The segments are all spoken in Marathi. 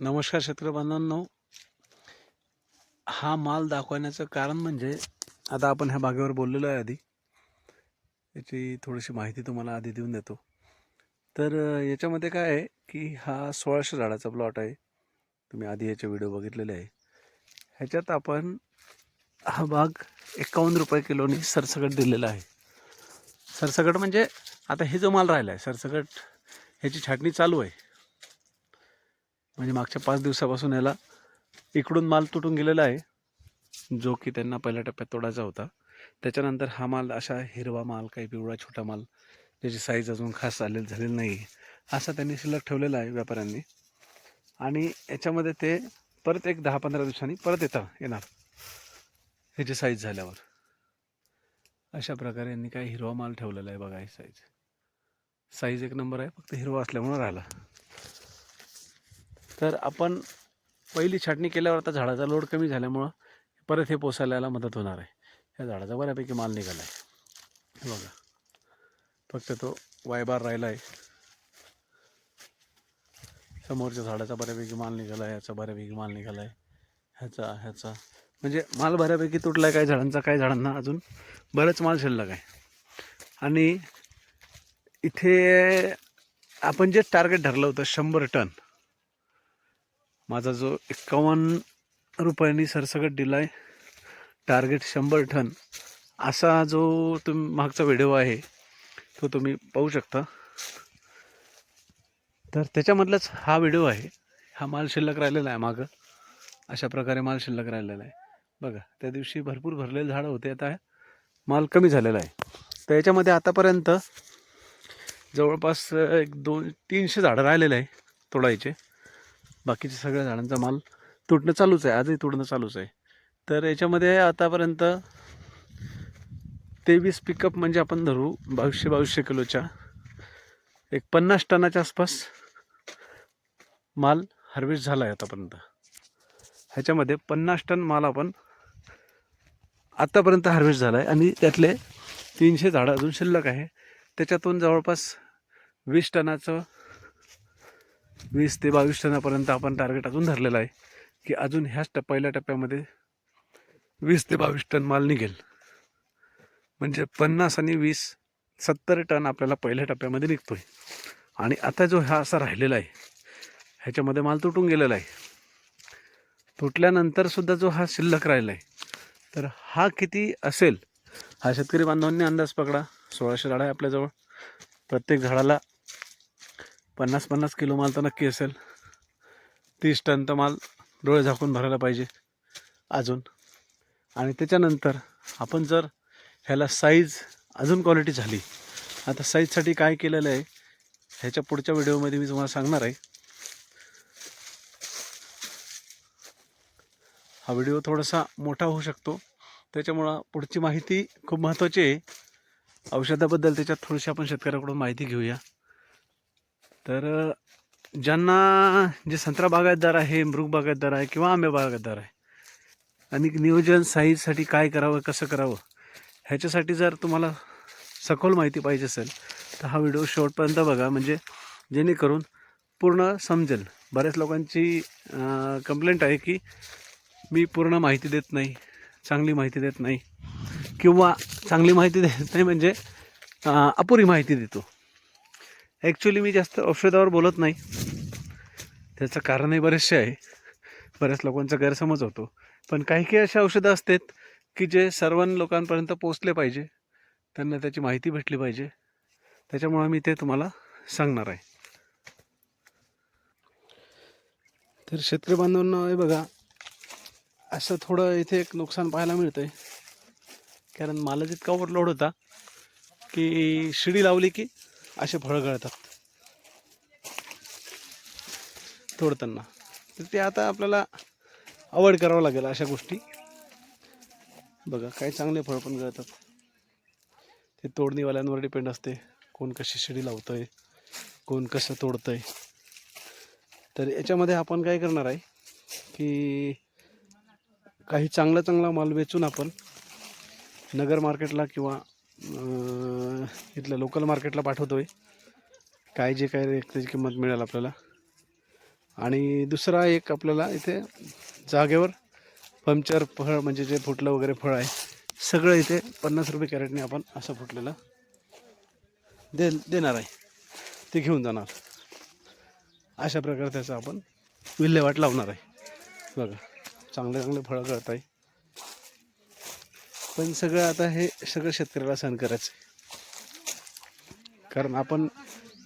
नमस्कार शेतकरी हा माल दाखवण्याचं कारण म्हणजे आता आपण ह्या बागेवर बोललेलो आहे आधी. याची थोडीशी माहिती तुम्हाला आधी देऊन देतो. तर याच्यामध्ये काय आहे की हा सोळाशे झाडाचा प्लॉट आहे. तुम्ही आधी याचे व्हिडिओ बघितलेले आहे. ह्याच्यात आपण हा बाग एकावन्न रुपये किलोनी सरसकट दिलेला आहे. सरसकट म्हणजे आता हे जो माल राहिला आहे सरसकट ह्याची छाटणी चालू आहे. म्हणजे मागच्या पाच दिवसापासून याला इकडून माल तुटून गेलेला आहे जो की त्यांना पहिल्या टप्प्यात तोडायचा होता. त्याच्यानंतर हा माल अशा हिरवा माल काही पिवळा छोटा माल ज्याची साईज अजून खास आलेली झालेली नाही असा त्यांनी शिल्लक ठेवलेला आहे व्यापाऱ्यांनी. आणि याच्यामध्ये ते परत एक दहा पंधरा दिवसांनी परत येतं येणार ह्याची साईज झाल्यावर. अशा प्रकारे यांनी काही हिरवा माल ठेवलेला आहे बघा ही साईज साईज एक नंबर आहे फक्त हिरवा असल्यामुळं राहिला. तर आपण पहिली छाटणी केल्यावर आता झाडाचा लोड कमी झाल्यामुळं परत हे पोसायला याला मदत होणार आहे. या झाडाचा बऱ्यापैकी माल निघाला आहे. बघा. फक्त तो वायबार राहिला आहे समोरच्या झाडाचा बऱ्यापैकी माल निघाला आहे ह्याचा बऱ्यापैकी माल निघाला आहे ह्याचा ह्याचा. म्हणजे माल बऱ्यापैकी तुटला आहे काही झाडांचा काही झाडांना अजून बरंच माल शिल्लक आहे. आणि इथे आपण जे टार्गेट ठरलं होतं शंभर टन माझा जो एक्कावन्न रुपयांनी सरसकट दिला आहे टार्गेट शंभर टन असा जो तुम मागचा व्हिडिओ आहे तो तुम्ही पाहू शकता. तर त्याच्यामधलाच हा व्हिडिओ आहे. हा माल शिल्लक राहिलेला आहे मागं. अशा प्रकारे माल शिल्लक राहिलेला आहे. बघा त्या दिवशी भरपूर भरलेले झाडं होते. आता माल कमी झालेला आहे. तर याच्यामध्ये आतापर्यंत जवळपास एक दोन तीनशे झाडं राहिलेले आहे तोडायचे. बाकीच्या सगळ्या झाडांचा माल तुटणं चालूच आहे आजही तुटणं चालूच आहे. तर याच्यामध्ये आतापर्यंत तेवीस पिकअप म्हणजे आपण धरू बावीसशे बावीसशे किलोच्या. एक पन्नास टनाच्या आसपास माल हार्वेस्ट झाला आहे आतापर्यंत. ह्याच्यामध्ये पन्नास टन माल आपण आत्तापर्यंत हार्वेस्ट झाला आहे आणि त्यातले तीनशे झाडं अजून शिल्लक आहे. त्याच्यातून जवळपास वीस टनाचं वीस ते बावीस टनापर्यंत आपण टार्गेट अजून धरलेलं आहे की अजून ह्याच टप पहिल्या टप्प्यामध्ये वीस ते बावीस टन माल निघेल. म्हणजे पन्नास आणि वीस सत्तर टन आपल्याला पहिल्या टप्प्यामध्ये निघतो आहे आणि आता जो हा असा राहिलेला आहे ह्याच्यामध्ये माल तुटून गेलेला आहे. तुटल्यानंतरसुद्धा जो हा शिल्लक राहिला आहे तर हा किती असेल हा शेतकरी बांधवांनी अंदाज पकडा. सोळाशे झाडं आहे आपल्याजवळ. प्रत्येक झाडाला पन्नास पन्नास किलो माल तर नक्की असेल. तीस टन तर माल डोळे झाकून भरायला पाहिजे अजून. आणि त्याच्यानंतर आपण जर ह्याला साईज अजून क्वालिटी झाली. आता साईजसाठी काय केलेलं आहे? ह्याच्या पुढच्या व्हिडिओमध्ये मी तुम्हाला सांगणार आहे. हा व्हिडिओ थोडासा मोठा होऊ शकतो. त्याच्यामुळं पुढची माहिती खूप महत्त्वाची आहे. औषधाबद्दल त्याच्यात थोडीशी आपण शेतकऱ्याकडून माहिती घेऊया. तर ज्यांना जे संत्रा बागायतदार आहे मृग बागायतदार आहे किंवा आंबे बागायतदार आहे आणि नियोजन साईजसाठी काय करावं कसं करावं ह्याच्यासाठी जर तुम्हाला सखोल माहिती पाहिजे असेल तर हा व्हिडिओ शेवटपर्यंत बघा. म्हणजे जेणेकरून पूर्ण समजेल. बऱ्याच लोकांची कंप्लेंट आहे की मी पूर्ण माहिती देत नाही चांगली माहिती देत नाही किंवा चांगली माहिती देत नाही म्हणजे अपुरी माहिती देतो. ॲक्च्युली मी जास्त औषधावर बोलत नाही. त्याचं कारणही बरेचसे आहे. बऱ्याच लोकांचा गैरसमज होतो. पण काही काही अशा औषधं असतात की जे सर्व लोकांपर्यंत पोचले पाहिजे. त्यांना त्याची माहिती भेटली पाहिजे. त्याच्यामुळं मी ते तुम्हाला सांगणार आहे. तर शेतकरी बांधवांना हे बघा. असं थोडं इथे एक नुकसान पाहायला मिळतं आहे कारण मला जितका ओव्हरलोड होता की शिडी लावली की असे फळं गळतात. तोडताना. तर ते आता आपल्याला अवॉइड करावं लागेल अशा गोष्टी. बघा काही चांगले फळ पण गळतात. ते तोडणीवाल्यांवर डिपेंड असते. कोण कशी शिडी लावतंय कोण कसं तोडतंय. तर याच्यामध्ये आपण काय करणार आहे की काही चांगला चांगला माल वेचून आपण नगर मार्केटला किंवा इथल्या लोकल मार्केटला पाठवतो आहे काय जे काय त्याची किंमत मिळेल आपल्याला. आणि दुसरा एक आपल्याला इथे जागेवर पंक्चर फळ म्हणजे जे फुटलं वगैरे फळ आहे सगळं इथे पन्नास रुपये कॅरेटने आपण असं फुटलेलं दे देणार आहे. ते घेऊन जाणार. अशा प्रकारे त्याचं आपण विल्हेवाट लावणार आहे. बघा चांगले चांगले फळं करत आहे पण सगळं आता हे सगळं शेतकऱ्याला सहन करायचं आहे. कारण आपण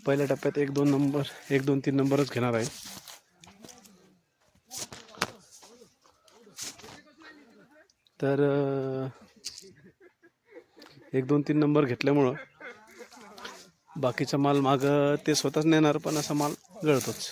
पहिल्या टप्प्यात एक दोन नंबर एक दोन तीन नंबरच घेणार आहे. तर एक दोन तीन नंबर घेतल्यामुळं बाकीचा माल मागं ते स्वतःच नेणार पण असा माल गळतोच.